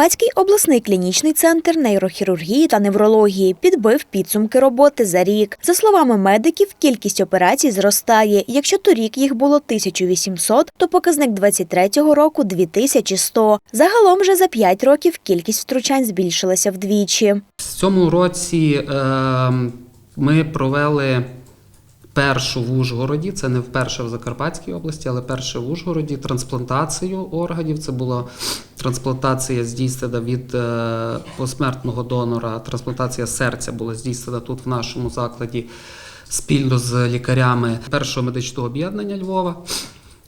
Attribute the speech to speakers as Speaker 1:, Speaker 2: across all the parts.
Speaker 1: Закарпатський обласний клінічний центр нейрохірургії та неврології підбив підсумки роботи за рік. За словами медиків, кількість операцій зростає. Якщо торік їх було 1800, то показник 23-го року 2100. Загалом же за 5 років кількість втручань збільшилася вдвічі.
Speaker 2: В цьому році е, ми провели першу в Ужгороді, це не вперше в Закарпатській області, але перше в Ужгороді трансплантацію органів. Це була трансплантація здійснена від е, посмертного донора. Трансплантація серця була здійснена тут в нашому закладі спільно з лікарями першого медичного об'єднання Львова.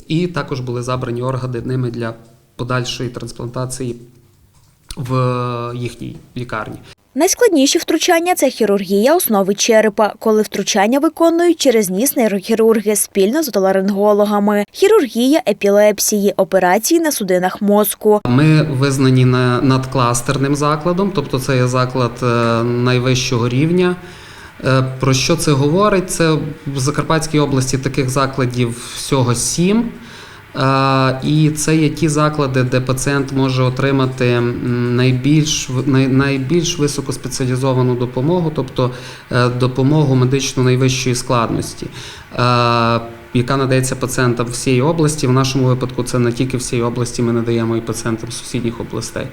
Speaker 2: І також були забрані органи ними для подальшої трансплантації в їхній лікарні.
Speaker 1: Найскладніші втручання це хірургія основи черепа, коли втручання виконують через ніс нейрохірурги спільно з отоларингологами, хірургія епілепсії, операції на судинах мозку.
Speaker 2: Ми визнані на- надкластерним закладом, тобто це є заклад е, найвищого рівня. Е, Про що це говорить? Це в Закарпатській області таких закладів всього сім. І це є ті заклади, де пацієнт може отримати найбільш, найбільш високоспеціалізовану допомогу, тобто е, допомогу медичну найвищої складності, яка надається пацієнтам всієї області. В нашому випадку це не тільки всієї області, ми надаємо і пацієнтам сусідніх областей.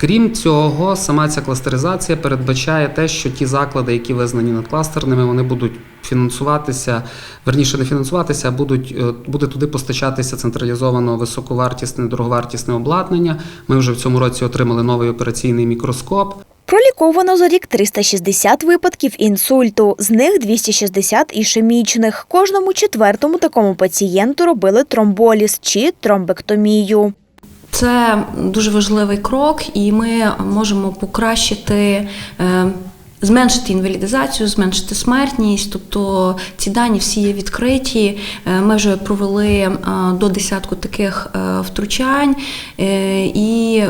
Speaker 2: Крім цього, сама ця кластеризація передбачає те, що ті заклади, які визнані надкластерними, вони будуть фінансуватися, верніше не фінансуватися, а будуть е, буде туди постачатися централізовано високовартісне, дороговартісне обладнання. Ми вже в цьому році отримали новий операційний мікроскоп.
Speaker 1: Проліковано за рік 360 випадків інсульту, з них 260 ішемічних. Кожному четвертому такому пацієнту робили тромболіз чи тромбектомію.
Speaker 3: Це дуже важливий крок, і ми можемо покращити. е, Зменшити інвалідизацію, зменшити смертність, тобто ці дані всі є відкриті. Е, Ми вже провели е, до десятку таких втручань і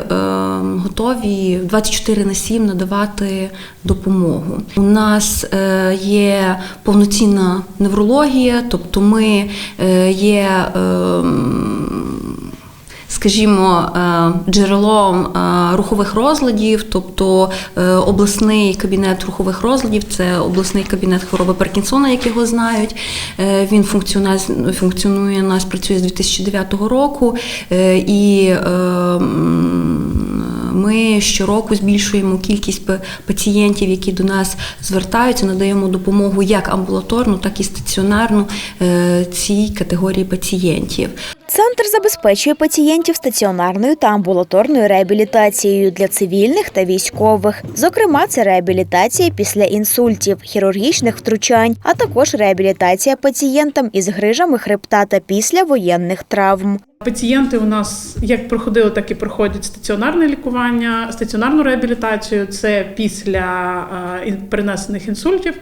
Speaker 3: готові 24 на 7 надавати допомогу. У нас є повноцінна неврологія, тобто ми є. Ем, скажімо, е, джерелом е, рухових розладів, тобто е, обласний кабінет рухових розладів, це обласний кабінет хвороби Паркінсона, як його знають. Він функціонує, функціонує нас, працює з 2009 року. І е, м, ми щороку збільшуємо кількість пацієнтів, які до нас звертаються, надаємо допомогу як амбулаторну, так і стаціонарну е, цій категорії пацієнтів.
Speaker 1: Центр забезпечує пацієнтів стаціонарною та амбулаторною реабілітацією для цивільних та військових. Зокрема, це реабілітація після інсультів, хірургічних втручань, а також реабілітація пацієнтам із грижами хребта та після воєнних травм.
Speaker 4: Пацієнти у нас як проходили, так і проходять стаціонарне лікування, стаціонарну реабілітацію. Це після е, перенесених інсультів.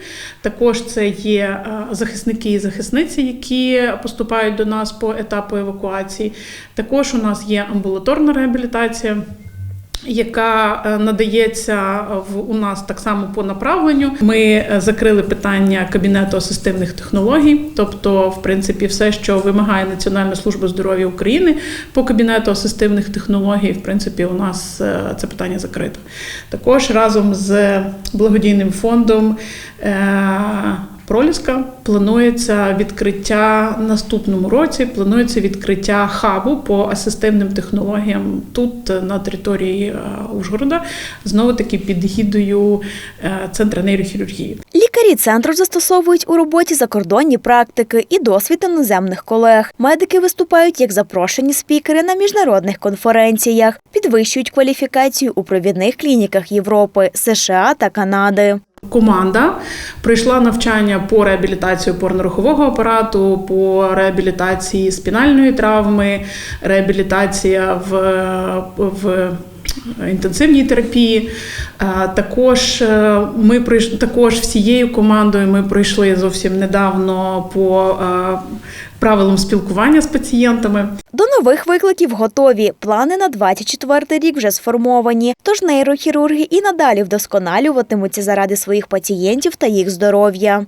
Speaker 4: Також це є е, захисники і захисниці, які поступають до нас по етапу евакуації. Також у нас є амбулаторна реабілітація. Яка е, надається в у нас так само по направленню. Ми е, закрили питання кабінету асистивних технологій, тобто, в принципі, все, що вимагає Національна служба здоров'я України по кабінету асистивних технологій, в принципі, у нас е, це питання закрито. Також разом з благодійним фондом. Проліска планується відкриття наступному році. Планується відкриття хабу по асистивним технологіям тут на території е, Ужгорода, знову таки під гідою е, центру нейрохірургії.
Speaker 1: Лікарі центру застосовують у роботі закордонні практики і досвід іноземних колег. Медики виступають як запрошені спікери на міжнародних конференціях, підвищують кваліфікацію у провідних клініках Європи, США та Канади.
Speaker 4: Команда пройшла навчання по реабілітації опорно-рухового апарату, по реабілітації спінальної травми, реабілітація в, в інтенсивній терапії. Е, Також е, ми також всією командою ми пройшли зовсім недавно по е, правилам спілкування з пацієнтами.
Speaker 1: До нових викликів готові. Плани на 24 рік вже сформовані. Тож нейрохірурги і надалі вдосконалюватимуться заради своїх пацієнтів та їх здоров'я.